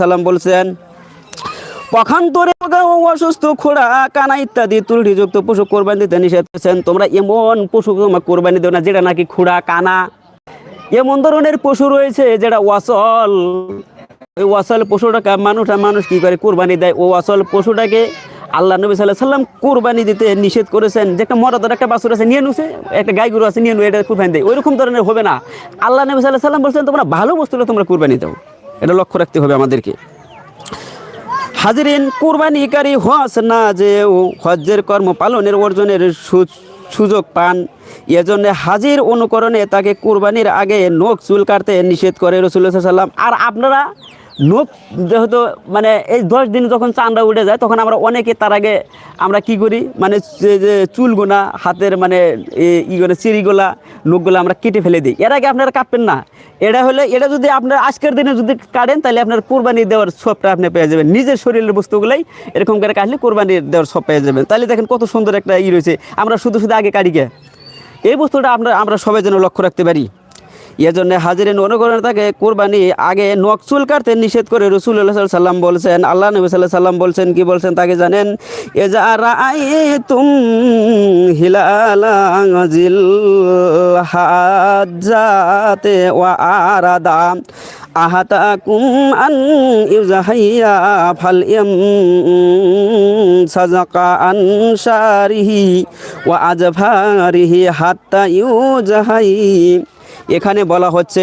সাল্লাম বলছেন পক্ষান্তরে অসুস্থ খোড়া, কানা ইত্যাদি ত্রুটিযুক্ত পশু কোরবানি দিতে নিষেধ করেছেন। তোমরা এমন পশু তোমরা কোরবানি দেও না যেটা নাকি খোড়া, কানা। এমন ধরনের পশু রয়েছে যেটা ওয়াসল। ওই ওয়াসল পশুটাকে মানুষ মানুষ কি করে কোরবানি দেয়? ও ওয়াসল পশুটাকে আল্লাহ নবী সাল্লাহ সাল্লাম কোরবানি দিতে নিষেধ করেছেন। যে একটা মরাদার একটা বাছুর আছে, নিয়ে নুছে, একটা গাই গরু আছে, নিয়ে নু এটা কোরবানি দেয়। ওইরকম ধরনের হবে না। আল্লাহ নবী সাল্লাহ সাল্লাম বলছেন, তোমরা ভালো বস্তুটা তোমরা কোরবানি দাও। এটা লক্ষ্য রাখতে হবে আমাদেরকে। হাজিরিন কুরবানিকারী হজ না যে হজ্জের কর্ম পালনের অর্জনের সুযোগ পান। এজন্য হাজির অনুকরণে তাকে কুরবানির আগে নখ চুল কাটতে নিষেধ করে রসুল্লাহ সাল্লাম আর আপনারা নখ যেহেতু মানে এই দশ দিন যখন চান্দা উঠে যায়, তখন আমরা অনেকে তার আগে আমরা কি করি? মানে যে চুলগুনা হাতের মানে এ- ই করে চিড়িগুলা নখগুলা আমরা কেটে ফেলে দিই। এর আগে আপনারা কাটবেন না। এটা হলে, এটা যদি আপনার আজকের দিনে যদি কাটেন, তাহলে আপনার কোরবানি দেওয়ার সবটা আপনি পেয়ে যাবেন। নিজের শরীরের বস্তুগুলাই এরকম করে কাটলে কোরবানি দেওয়ার সব পেয়ে যাবেন। তাহলে দেখেন কত সুন্দর একটা ই রয়েছে। আমরা শুধু শুধু আগে কাটি গে। এই বস্তুটা আমরা আমরা সবাই যেন লক্ষ্য রাখতে পারি। এজন্য হাজিরেন অনুকরণ তাকে কোরবানি আগে নখ চুল কাটতে নিষেধ করে রসুল্লাহ সাল্লাম বলছেন, আল্লাহ নবী সাল্লাহ সাল্লাম বলছেন, কি বলছেন তাকে জানেন? এ যা রাই তুম হিলালাজিল হাজাতে ওয়া আরাদা আহাতাকুম আন ইউজাহাইয়া ফাল ইয়াম সাজাকা আন শারিহি ওয়া আজভারিহি হাত্তা ইউজাহাই এখানে বলা হচ্ছে,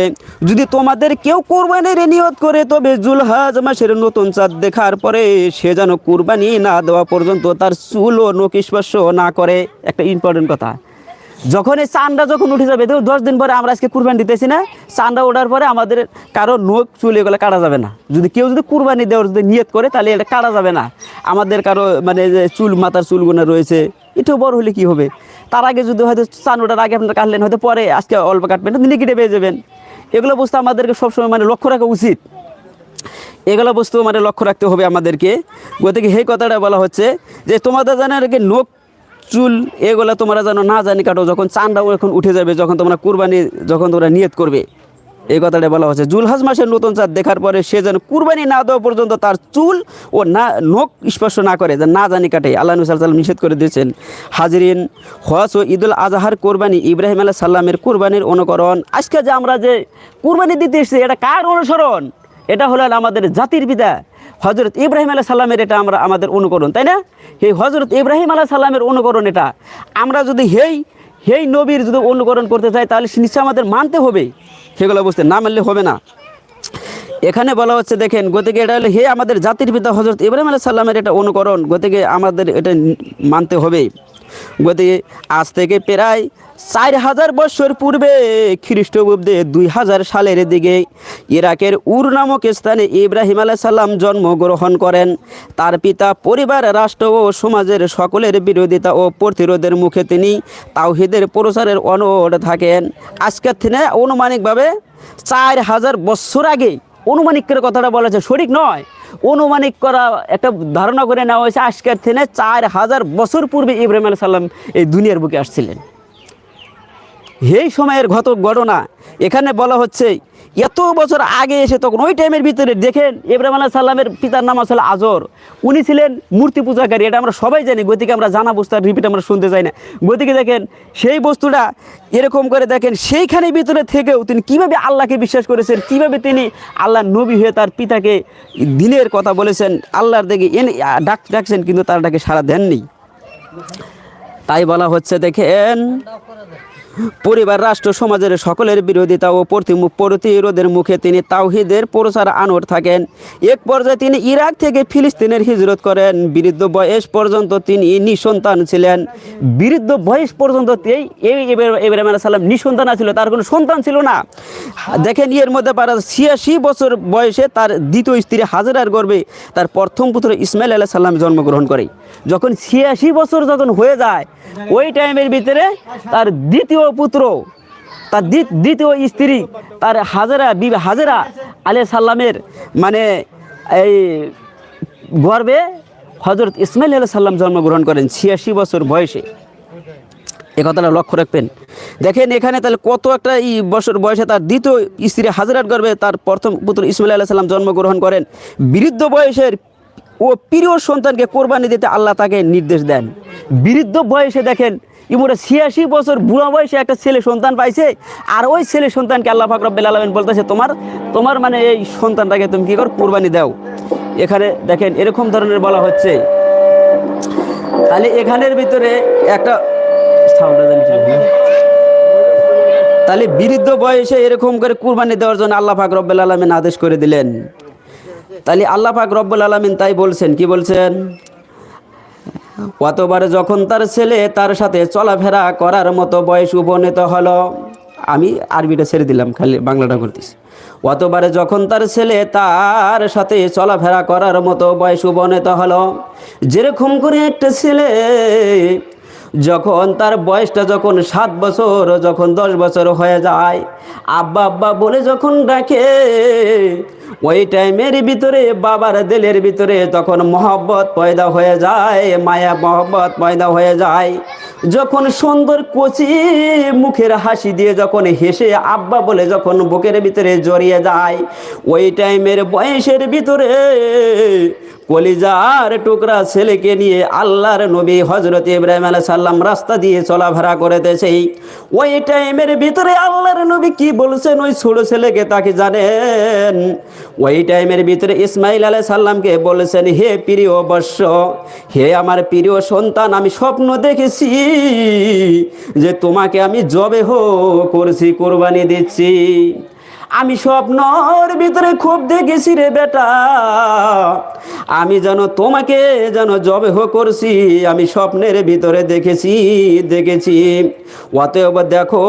যদি তোমাদের কেউ কোরবানির নিয়ত করে, তবে জুলহাজ মাসের নতুন চাঁদ দেখার পরে সে যেন কোরবানি না দেওয়া পর্যন্ত তার চুল ও নখ স্পর্শ না করে। একটা ইম্পর্টেন্ট কথা। যখন এই চান্দা যখন উঠে যাবে, দেখো দশ দিন পরে আমরা আজকে কুরবানি দিতেছি না চান্দা ওঠার পরে আমাদের কারও নখ, চুল এগুলো কাটা যাবে না। যদি কেউ যদি কুরবানি দেওয়ার যদি নিয়ত করে, তাহলে এটা কাটা যাবে না। আমাদের কারও মানে চুল, মাথার চুলগুলো রয়েছে এটাও বড় হলে কি হবে? তার আগে যদি হয়তো চান ওটার আগে আপনার কাটলেন, হয়তো পরে আজকে অল্প কাটবেন নেগেটিভ পেয়ে যাবেন। এগুলো বস্তু আমাদেরকে সবসময় মানে লক্ষ্য রাখা উচিত। এগুলো বস্তু মানে লক্ষ্য রাখতে হবে আমাদেরকে। গতিকে সেই কথাটা বলা হচ্ছে যে তোমাদের জানে আর কি, নোখ, চুল, এগুলো তোমরা যেন না জানি কাটো, যখন চান্ডাও এখন উঠে যাবে, যখন তোমরা কুরবানি, যখন তোমরা নিয়ত করবে এই কথাটা বলা হচ্ছে জুলহাজ মাসের নতুন চাঁদ দেখার পরে সে যেন কুরবানি না দেওয়া পর্যন্ত তার চুল ও না, নখ স্পর্শ না করে যে না জানি কাটে। আল্লাহ সাল্লাম নিষেধ করে দিয়েছেন, হাজরিন, হজ ও ঈদুল আজহার কোরবানি ইব্রাহিম আলাহ সাল্লামের কোরবানির অনুকরণ। আজকে যে আমরা যে কুরবানি দিতে এসেছি, এটা কার অনুসরণ? এটা হলো আমাদের জাতির পিতা হজরত ইব্রাহিম আলাহ সাল্লামের এটা আমরা, আমাদের অনুকরণ, তাই না? এই হজরত ইব্রাহিম আলাহ সাল্লামের অনুকরণ এটা। আমরা যদি হেই হেই নবীর যদি অনুকরণ করতে চাই, তাহলে নিশ্চয় আমাদের মানতে হবে। সেগুলো বুঝতে না মানলে হবে না। এখানে বলা হচ্ছে, দেখেন, গতিকে এটা হলে, হে আমাদের জাতির পিতা হজরত ইব্রাহিম আলাহ সাল্লামের এটা অনুকরণ, গতিকে আমাদের এটা মানতে হবে গতিকে আজ থেকে প্রায় চার হাজার বছর পূর্বে খ্রিস্টপূর্বে দুই হাজার সালের দিকে ইরাকের উর নামক স্থানে ইব্রাহিম সাল্লাম জন্মগ্রহণ করেন। তার পিতা, পরিবার, রাষ্ট্র ও সমাজের সকলের বিরোধিতা ও প্রতিরোধের মুখে তিনি তাওহিদের প্রচারের অনড় থাকেন। আজকের থেকে অনুমানিকভাবে চার হাজার বছর আগে অনুমানিক কথাটা বলা হচ্ছে সঠিক নয়, অনুমানিক করা একটা ধারণা করে নেওয়া হয়েছে, আজকের থেকে চার হাজার বছর পূর্বে ইব্রাহিম আলাহ সাল্লাম এই দুনিয়ার বুকে আসছিলেন। এই সময়ের ঘত ঘটনা। এখানে বলা হচ্ছে, এত বছর আগে এসে তখন ওই টাইমের ভিতরে দেখেন ইব্রাহিম আলাহ সাল্লামের পিতার নাম আসলে আজর। উনি ছিলেন মূর্তি পূজাকারী, এটা আমরা সবাই জানি, গতিকে আমরা জানা বস্তু আর রিপিট আমরা শুনতে চাই না। গতিকে দেখেন, সেই বস্তুটা এরকম করে দেখেন সেইখানে ভিতরে থেকেও তিনি কীভাবে আল্লাহকে বিশ্বাস করেছেন, কীভাবে তিনি আল্লাহ নবী হয়ে তার পিতাকে দিনের কথা বলেছেন, আল্লাহর দিকে এনে, ডাক, ডাকছেন, কিন্তু তার ডাকে সারা দেননি। তাই বলা হচ্ছে, দেখেন পরিবার, রাষ্ট্র, সমাজের সকলের বিরোধিতা ও প্রতিরোধের মুখে তিনি তাওহিদের প্রচার আনোর থাকেন। এক পর্যায়ে তিনি ইরাক থেকে ফিলিস্তিনের হিজরত করেন। বৃদ্ধ বয়স পর্যন্ত তিনি নিঃসন্তান ছিলেন। বৃদ্ধ বয়স পর্যন্ত ইব্রাহিম সালাম নিঃসন্তান ছিল, তার কোনো সন্তান ছিল না। দেখেন, এর মধ্যে পারা ছিয়াশি বছর বয়সে তার দ্বিতীয় স্ত্রী হাজারার গর্বে তার প্রথম পুত্র ইসমাইল আলাহ সাল্লাম জন্মগ্রহণ করে। যখন ছিয়াশি বছর যখন হয়ে যায়, ওই টাইমের ভিতরে তার দ্বিতীয় পুত্র, তার দ্বিতীয় স্ত্রী, তার হাজারা বিবি, হাজারা আলিয়া সাল্লামের মানে এই গর্বে হজরত ইসমাইল আলাহ সাল্লাম জন্মগ্রহণ করেন ছিয়াশি বছর বয়সে। এ কথাটা লক্ষ্য রাখবেন। দেখেন এখানে তাহলে কত একটা এই বছর বয়সে তার দ্বিতীয় স্ত্রী হাজরাত গর্বে তার প্রথম পুত্র ইসমাইল আলাহ সাল্লাম জন্মগ্রহণ করেন। বৃদ্ধ বয়সের ও প্রিয় সন্তানকে কোরবানি দিতে আল্লাহ তাকে নির্দেশ দেন। বৃদ্ধ বয়সে দেখেন ইমরা ছিয়াশি বছর বুড়া বয়সে একটা ছেলে সন্তান পাইছে, আর ওই ছেলে সন্তানকে আল্লাহ ফাকরাবিল আলমিন বলতেছে, তোমার তোমার মানে এই সন্তানটাকে তুমি কী করো, কোরবানি দাও। এখানে দেখেন এরকম ধরনের বলা হচ্ছে। তাহলে এখানের ভিতরে একটা? তাহলে বৃদ্ধ বয়সে এরকম করে কুরবানি দেওয়ার জন্য আল্লাহ পাক রব্বুল আলমিন আদেশ করে দিলেন। তাহলে আল্লাহ পাক রব্বুল আলমিন তাই বলছেন, কি বলছেন? কতবার যখন তার ছেলে তার সাথে চলাফেরা করার মতো বয়স উপনীত হলো, আমি আরবিটা ছেড়ে দিলাম, খালি বাংলাটা করতেছি। অতবারে যখন তার ছেলে তার সাথে চলাফেরা করার মতো বয়স উপনীত হলো, যেরকম করে একটা ছেলে যখন তার বয়সটা যখন সাত বছর, যখন দশ বছর হয়ে যায়, আব্বা আব্বা বলে যখন ডাকে ওই টাইমের ভিতরে বাবার দিলের ভিতরে তখন মহব্বত পয়দা হয়ে যায়, মায়া মহব্বত পয়দা হয়ে যায়। যখন সুন্দর কচি মুখের হাসি দিয়ে যখন হেসে আব্বা বলে যখন বুকের ভিতরে জড়িয়ে যায়, ওই টাইমের বয়সের ভিতরে কলিজার টুকরা ছেলেকে নিয়ে আল্লাহর নবী হজরত ইব্রাহিম আলাহ সাল্লাম রাস্তা দিয়ে চলাফেরা করেতেছে। ওই টাইমের ভিতরে আল্লাহর নবী কি বলছেন? ওই ছোট ছেলেকে তাকে জানেন? ওই টাইমের ভিতরে ইসমাইল আলাহ সাল্লামকে বলেছেন, হে প্রিয় বর্ষ, হে আমার প্রিয় সন্তান, আমি স্বপ্ন দেখেছি যে তোমাকে আমি জবে হো করছি, কোরবানি দিচ্ছি। আমি স্বপ্নর ভিতরে খুব দেখেছি রে বেটা। আমি যেন তোমাকে যেন জবে হো করছি, আমি স্বপ্নের ভিতরে দেখেছি দেখেছি। অতএব দেখো,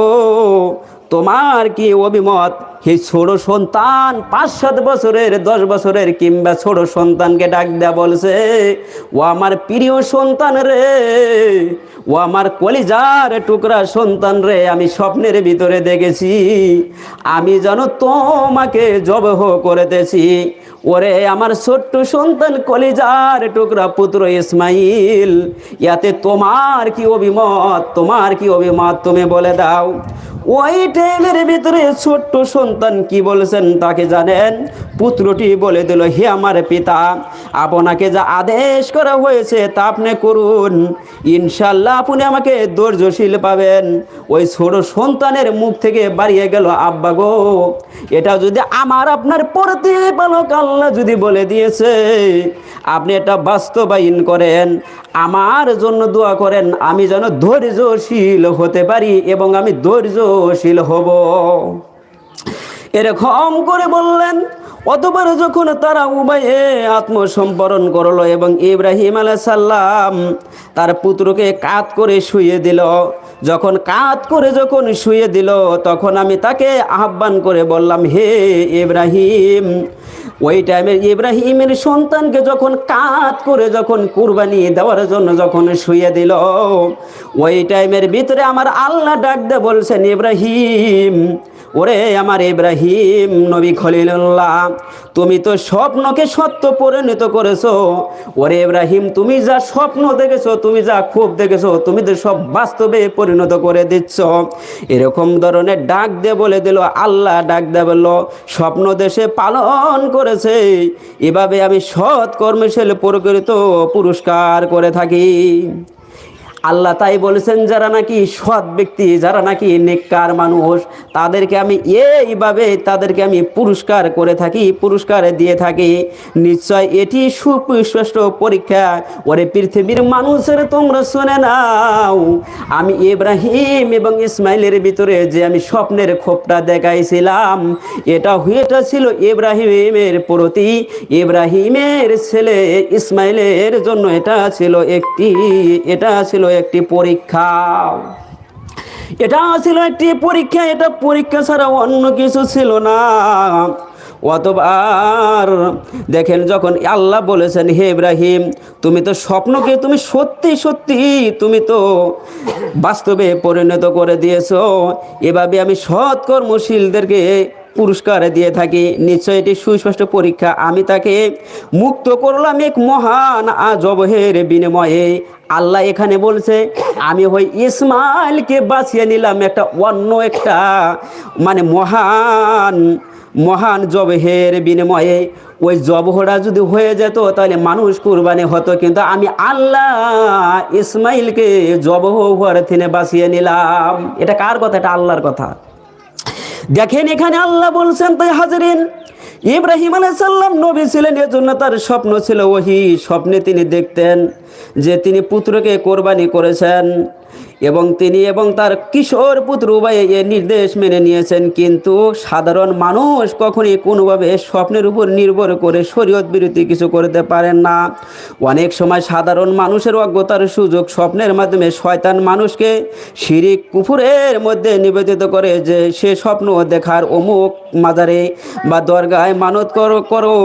তোমার কি অভিমত? এই ছোট সন্তান পাঁচ সাত বছরের, দশ বছরের কিংবা ছোট সন্তানকে ডাক দেয়া বলছে, ও আমার প্রিয় সন্তান রে। ও আমার কলিজার টুকরা সন্তান রে, আমি স্বপ্নের ভিতরে দেখেছি। আমি যেন তোমাকে জবহ করেতেছি। ওরে আমার ছোট্ট সন্তান কলিজার টুকরা পুত্র ইসমাইল, ইয়াতে তোমার কি অভিমত, তোমার কি অভিমত তুমি বলে দাও। ওই টাইমের ভিতরে ছোট্ট সন্তান কি বলেছেন তাকে জানেন? পুত্রটি বলে দিল, হে আমার পিতা, আপনাকে যা আদেশ করা হয়েছে তা আপনি করুন। ইনশাল্লাহ আপনি আমাকে ধৈর্যশীল পাবেন। ওই ছোট সন্তানের মুখ থেকে বাড়িয়ে গেল, আব্বা গো, এটা যদি আমার, আপনার প্রতিপালক আল্লাহ যদি বলে দিয়েছে, আপনি এটা বাস্তবায়ন করেন। আমার জন্য দোয়া করেন, আমি যেন ধৈর্যশীল হতে পারি এবং আমি ধৈর্যশীল হব। এরকম করে বললেন, অতবার যখন তারা উভয়ে আত্মসম্পরণ করল এবং ইব্রাহিম সাল্লাম তার পুত্রকে কাত করে শুয়ে দিল, যখন কাত করে যখন শুয়ে দিল, তখন আমি তাকে আহ্বান করে বললাম, হে ইব্রাহিম ওই টাইমে ইব্রাহিমের সন্তানকে যখন কাত করে যখন কুরবানি দেওয়ার জন্য যখন শুয়ে দিল, ওই টাইমের ভিতরে আমার আল্লাহ ডাক দে বলছেন, ইব্রাহিম ওরে আমার ইব্রাহিম নবী খলিলুল্লাহ, তুমি তো স্বপ্নকে সত্য পরিণত করেছ। ওরে ইব্রাহিম, তুমি যা স্বপ্ন দেখেছ, তুমি যা খুব দেখেছ, তুমি তো সব বাস্তবে পরিণত করে দিচ্ছ। এরকম ধরনের ডাক দে বলে দিল, আল্লাহ ডাক দে বলল, স্বপ্ন দেশে পালন করেছে, এভাবে আমি সৎ কর্মশীল প্রকৃত পুরস্কার করে থাকি। আল্লাহ তাই বলেছেন, যারা নাকি সৎ ব্যক্তি, যারা নাকি নেককার মানুষ, তাদেরকে আমি এইভাবে, তাদেরকে আমি পুরস্কার করে থাকি, পুরস্কার দিয়ে থাকি। নিশ্চয় এটি সুস্পষ্ট পরীক্ষা। ওরে পৃথিবীর মানুষের তোমরা শুনে নাও। আমি ইব্রাহিম এবং ইসমাইলের ভিতরে যে আমি স্বপ্নের খোপটা দেখাইছিলাম, এটা এটা ছিল ইব্রাহিমের প্রতি। ইব্রাহিমের ছেলে ইসমাইলের জন্য এটা ছিল একটি, এটা ছিল একটি পরীক্ষা। এটা ছিল একটি পরীক্ষা, এটা পরীক্ষা ছাড়া অন্য কিছু ছিল না। অতবার দেখেন, যখন আল্লাহ বলেছেন, হে ইব্রাহিম, তুমি তো স্বপ্নকে তুমি সত্যি সত্যি তুমি তো বাস্তবে পরিণত করে দিয়েছ। এভাবে আমি সৎ কর্মশীলদেরকে পুরস্কার দিয়ে থাকি। নিশ্চয় এটি সুস্পষ্ট পরীক্ষা। আমি তাকে মুক্ত করলাম এক মহান আজবহের বিনিময়ে। আল্লাহ এখানে বলছে, আমি হই ইসমাইলকে বাঁচিয়ে নিলাম একটা অন্য একটা মানে মহান মহান জবহের বিনিময়ে। ওই জবহটা যদি হয়ে যেত, তাহলে মানুষ কুরবানি হতো। কিন্তু আমি আল্লাহ ইসমাইলকে জবহ হওয়ার থেকে বাঁচিয়ে নিলাম। এটা কার কথা? এটা আল্লাহর কথা। দেখেন এখানে আল্লাহ বলছেন, তাই হাজরিন, ইব্রাহিম আলাইসাল্লাম নবী ছিলেন, এজন্য তার স্বপ্ন ছিল ওহি, স্বপ্নে তিনি দেখতেন যে তিনি পুত্রকে কোরবানি করেছেন। এবং তিনি এবং তার কিশোর পুত্র উভয়ে এ নির্দেশ মেনে নিয়েছেন, কিন্তু সাধারণ মানুষ কখনই কোনোভাবে স্বপ্নের উপর নির্ভর করে শরীয়ত বিরতি কিছু করতে পারেন না। অনেক সময় সাধারণ মানুষের অজ্ঞতার সুযোগ স্বপ্নের মাধ্যমে শয়তান মানুষকে শিরিক কুফুরের মধ্যে নিবেদিত করে যে সে স্বপ্ন দেখার অমুক মাজারে বা দরগায় মানত করো করো,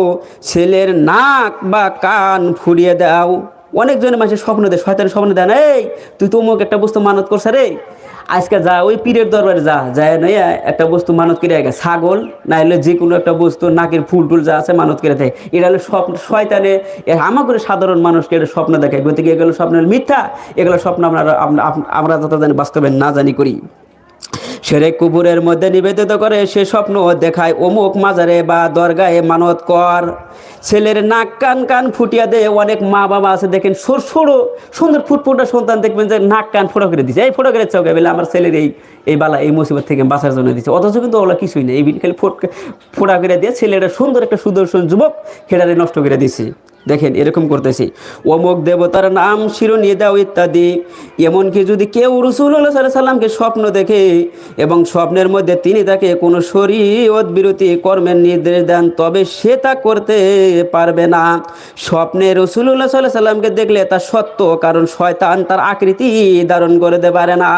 ছেলের নাক বা কান ফুরিয়ে দাও। অনেকজনের মানুষের স্বপ্ন দেয় শয়তান স্বপ্ন দেয় না, এই, তুই তো অমুক একটা বস্তু মানত করছে রে। আজকে যা, ওই পীরের দরবারে যা, যায় নয় একটা বস্তু মানত করে আগে, ছাগল, না হলে যে কোনো একটা বস্তু, নাকের ফুল টুল যা আছে মানত করে দেয়। এটা হলো স্বপ্ন, শয়তানে আমার করে সাধারণ মানুষকে এটা স্বপ্ন দেখায়। গতিকে এগুলো স্বপ্নের মিথ্যা? এগুলো স্বপ্ন আমরা আমরা যত জানি বাস্তবে না জানি করি। সেরে কুবুরের মধ্যে নিবেদিত করে সে স্বপ্ন দেখায়, অমুক মাজারে বা দরগায় মানত কর। ছেলের নাক কান কান ফুটিয়া দেয়, অনেক মা বাবা আছে, দেখেন সর সরো সুন্দর ফুটফুটা সন্তান দেখবেন যে নাক কান ফোটা করে দিচ্ছে এই ফোটা করে চৌকে বলে আমার ছেলের এই এই বালা, এই মুসিবত থেকে বাঁচার জন্য দিচ্ছে অথচ কিন্তু ওগুলো কিছুই নেই। এই খালি ফোট, ফোটা করে দিয়ে ছেলেটা সুন্দর একটা সুদর্শন যুবক সেটারে নষ্ট করে দিচ্ছে দেখেন, এরকম করতেছি। অমুক দেবতার নাম শিরোনি দাও ইত্যাদি। এমনকি যদি কেউ রসুল্লাহ সাল্লামকে স্বপ্ন দেখে এবং স্বপ্নের মধ্যে তিনি তাকে কোনো শরীয়ত বিরতি কর্মের নির্দেশ দেন, তবে সে তা করতে পারবে না। স্বপ্নে রসুল্লাহ সাল্লাহ সাল্লামকে দেখলে তা সত্য, কারণ শয়তান তার আকৃতি ধারণ করে দিতে পারে না।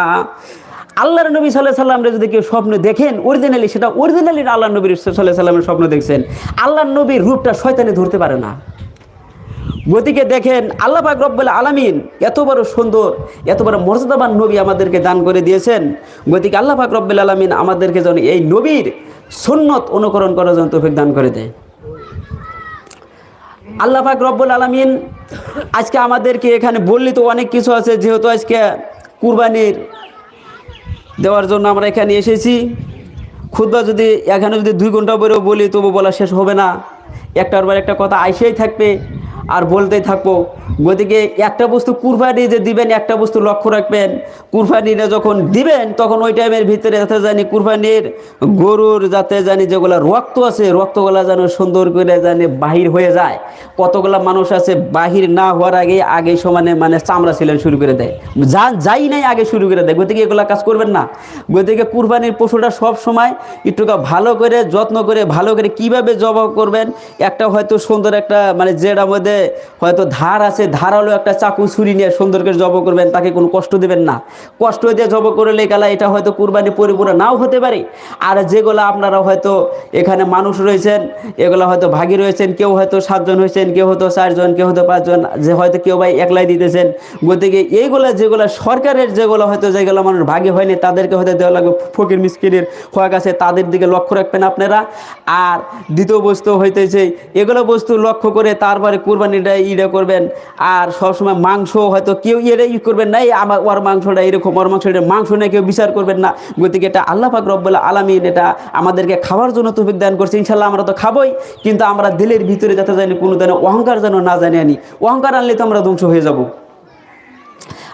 আল্লাহর নবী সাল্লাহ সাল্লামরে যদি কেউ স্বপ্ন দেখেন অরিজিনালি সেটা অরিজিনালি আল্লাহ নবীর সাল্লাহ সাল্লামের স্বপ্ন দেখছেন। আল্লাহ নবীর রূপটা শয়তানে ধরতে পারে না। গতিকে দেখেন আল্লাহ পাক রব্বুল আলামিন এত বড় সুন্দর, এত বড় মর্যাদাবান নবী আমাদেরকে দান করে দিয়েছেন। গতিকে আল্লাহ পাক রব্বুল আলামিন আমাদেরকে যেন এই নবীর সুন্নত অনুকরণ করার জন্য তৌফিক দান করে দেয়। আল্লাহ পাক রব্বুল আলামিন আজকে আমাদেরকে এখানে বললি তো অনেক কিছু আছে, যেহেতু আজকে কুরবানির দেওয়ার জন্য আমরা এখানে এসেছি। খুদবা যদি এখানে যদি দুই ঘণ্টা পরেও বলি, তবু বলা শেষ হবে না। একটার পর একটা কথা আইসেই থাকবে। আর বলতেই থাকব গতিকে একটা বস্তু কুরবানি যে দিবেন, একটা বস্তু লক্ষ্য রাখবেন। কুরবানিটা যখন দিবেন, তখন ওই টাইমের ভিতরে যাতে জানি কুরবানির গরুর যাতে জানি যেগুলো রক্ত আছে, রক্তগুলা যেন সুন্দর করে জানি বাহির হয়ে যায়। কতগুলা মানুষ আছে বাহির না হওয়ার আগে আগে সমানে মানে চামড়া ছিলেন শুরু করে দেয়। যা যাই নাই, আগে শুরু করে দেয়। গতিকে এগুলা কাজ করবেন না। গতিকে কুরবানির পশুটা সব সময় একটু ভালো করে, যত্ন করে, ভালো করে কীভাবে জবাব করবেন, একটা হয়তো সুন্দর একটা মানে যেটার মধ্যে হয়তো ধার আছে, ধারালো একটা চাকু ছুরি নিয়ে সুন্দর করে জব করবেন, তাকে কোনো কষ্ট দেবেন না। কষ্ট দিয়ে জব করলে গেলা, এটা হয়তো কুরবানি পরিপূর্ণ নাও হতে পারে। আর যেগুলো আপনারা হয়তো এখানে মানুষ রয়েছেন, এগুলো হয়তো ভাগি রয়েছেন, কেউ হয়তো সাতজন হয়েছেন, কেউ হয়তো চারজন, কেউ হয়তো পাঁচজন, যে হয়তো কেউ ভাই একলাই দিতেছেন। গতিকে এইগুলো যেগুলো সরকারের যেগুলো হয়তো যেগুলো মানুষ ভাগে হয়নি, তাদেরকে হয়তো দেওয়া লাগবে ফকির মিসকিনের হওয়া গেছে তাদের দিকে লক্ষ্য রাখবেন আপনারা। আর দ্বিতীয় বস্তু হইতেছে, এগুলো বস্তু লক্ষ্য করে তারপরে কুরবানিটা ইটা করবেন, আর সবসময় মাংস হয়তো কেউ এটা ই করবেন না আমার ওর মাংসটা এরকম, ওর মাংসটা মাংস নিয়ে কেউ বিচার করবেন না। গতিকে এটা আল্লাহ পাক রব্বুল আলমিন এটা আমাদেরকে খাওয়ার জন্য তৌফিক দান করছে ইনশাল্লাহ আমরা তো খাবই, কিন্তু আমরা দিলের ভিতরে যাতে জানি কোনো ধরনের অহংকার যেন না জানি আনি। অহংকার আনলে তো আমরা ধ্বংস হয়ে যাব।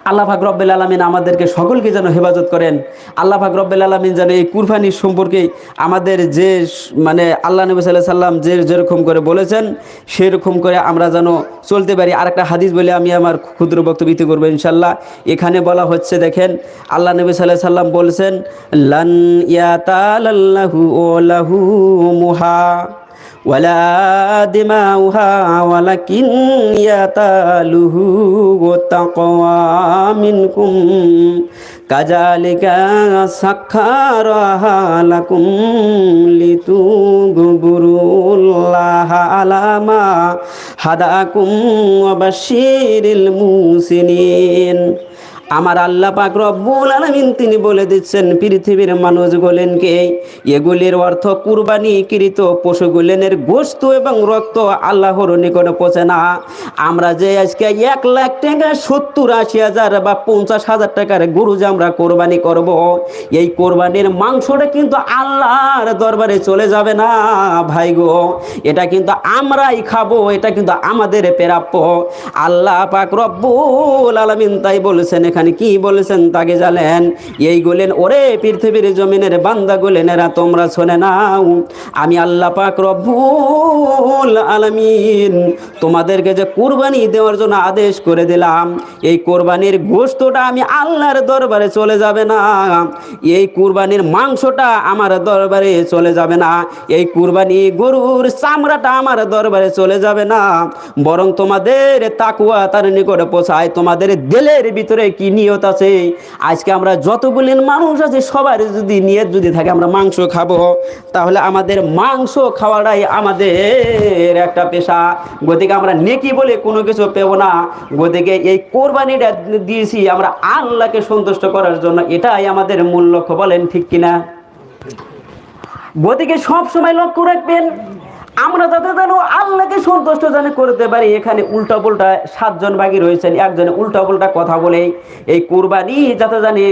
আল্লাহ পাক রব্বুল আলমিন আমাদেরকে সকলকে যেন হেফাজত করেন। আল্লাহ পাক রব্বুল আলমিন যেন এই কুরবানির সম্পর্কে আমাদের যে মানে আল্লাহ নবী সাল্লাহ সাল্লাম যে যেরকম করে বলেছেন, সেরকম করে আমরা যেন চলতে পারি। আর একটা হাদিস বলে আমি আমার ক্ষুদ্র বক্তব্য করব ইনশাল্লাহ এখানে বলা হচ্ছে, দেখেন, আল্লাহ নবী সাল্লাহ সাল্লাম বলছেন, লান ইয়াতালাল্লাহু ওলাহু মুহা। ولا دماؤها ولكن يتاله والتقوى منكم كذلك سخرها لكم لتكبروا الله على ما هداكم وبشر المحسنين আমার আল্লাহ পাক রব্বুল আলামিন তিনি বলে দিচ্ছেন, পৃথিবীর মানুষ গোলেনকে এগুলির অর্থ কুরবানি কৃত পশুগুলেনের গোস্ত এবং রক্ত আল্লাহর নিকট পৌঁছে না। আমরা যে আজকে এক লাখ টাকা, সত্তর, আশি হাজার বা পঞ্চাশ হাজার টাকার গরু যে আমরা কোরবানি করব, এই কোরবানির মাংসটা কিন্তু আল্লাহর দরবারে চলে যাবে না। ভাই গো, এটা কিন্তু আমরাই খাব, এটা কিন্তু আমাদের প্রাপ্য। আল্লাহ পাক রব্বুল আলামিন তাই বলেছেন এখানে কি বলেছেন তাকে জানেন? এই গুলেন ওরে পৃথিবীর জমিনের বান্দা গুলেনেরা তোমরা শোনে নাও। আমি আল্লাহ পাক রব্বুল আলামিন তোমাদেরকে যে কুরবানি দেওয়ার জন্য আদেশ করে দিলাম, এই কোরবানির গোস্তটা আমি আল্লাহর দরবারে চলে যাবে না। এই কুরবানির মাংসটা আমার দরবারে চলে যাবে না। এই কুরবানি গরুর চামড়াটা আমার দরবারে চলে যাবে না। বরং তোমাদের তাকুয়া তার নিকটে পোষায় তোমাদের দিলের ভিতরে কি নিয়ত আছে? আজকে আমরা যতগুলি মানুষ আছে, সবার যদি নিয়ত যদি থাকে, আমরা মাংস খাব। তাহলে আমাদের মাংস খাওয়াটাই আমাদের একটা পেশা। গতিকে আমরা নেকি বলে কোনো কিছু পেব না। গতিকে এই কোরবানিটা দিয়েছি আমরা আল্লাহকে সন্তুষ্ট করার জন্য। এটাই আমাদের মূল লক্ষ্য, বলেন ঠিক কিনা? গতিকে সব সময় লক্ষ্য রাখবেন। আমরা যাতে যেন আল্লাহকে সন্তুষ্ট যেন করতে পারি, এখানে উল্টা পুল্টা সাতজন বাকি রয়েছেন, একজনে উল্টা পুল্টা কথা বলে এই কোরবানি যাতে জানে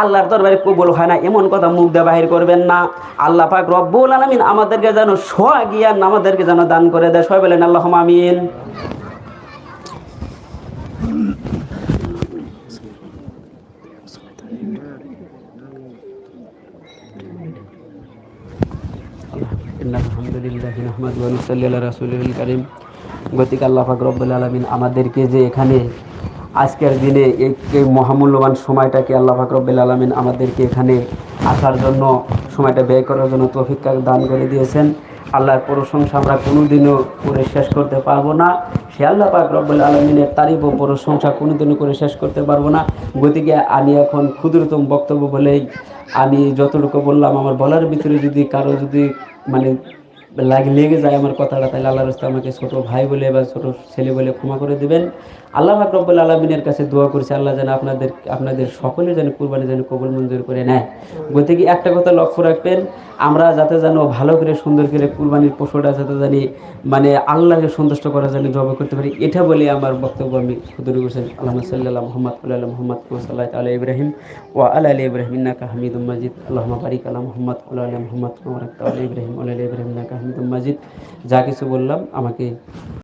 আল্লাহর দরবারে কবল হয় না, এমন কথা মুখ দিয়ে বাহির করবেন না। আল্লাহ পাক রব্বুল আলমিন আমাদেরকে যেন জ্ঞান আমাদেরকে যেন দান করে দেয়। সবাই বলেন আল্লাহ আমিন। করিম গতিকে আল্লাহ পাক রব্বুল আলমিন আমাদেরকে যে এখানে আজকের দিনে এই মহামূল্যবান সময়টাকে আল্লাহ পাক রব্বুল আলমিন আমাদেরকে এখানে আসার জন্য, সময়টা ব্যয় করার জন্য তৌফিক দান করে দিয়েছেন। আল্লাহর প্রশংসা আমরা কোনোদিনও করে শেষ করতে পারব না। সে আল্লাহ পাক রব্বুল আলমিনের তারিফ ও প্রশংসা কোনোদিনও করে শেষ করতে পারব না। গতিকে আমি এখন ক্ষুদ্রতম বক্তব্য বলেই আমি যতটুকু বললাম, আমার বলার ভিতরে যদি কারও যদি মানে লাগে, লেগে যায় আমার কথাটা তাহলে আল্লাহ রাস্তা আমাকে ছোট ভাই বলে বা ছোট ছেলে বলে ক্ষমা করে দিবেন। আল্লাহ ফাকরবুল আলমিনের কাছে দোয়া করছে, আল্লাহ যেন আপনাদের আপনাদের সকলে যেন কুরবানি যেন কবুল মঞ্জুর করে নেয়। গতিকে একটা কথা লক্ষ্য রাখবেন, আমরা যাতে যেন ভালো করে, সুন্দর করে কুরবানির পশুটা যাতে জানি মানে আল্লাহকে সন্তুষ্ট করার জন্য জব করতে পারি, এটা বলে আমার বক্তব্য আমি শুধু করছেন আল্লাহ সাল্লাহ মোহাম্মদ আল্লাহ মোহাম্মদ সাল্লাহ আল্লাহ ইব্রাহিম ও আল্লাহ আলী ইব্রাহিম নাকা হামিদুম মাজিদ। আল্লাহ বারিক আল্লাহ মোহাম্মদ আল্লাহ মোহাম্মদ ইব্রাহিম আল্লাহ ইব্রাহিম নাকা হামিদুম মাজিদ যা কিছু বললাম আমাকে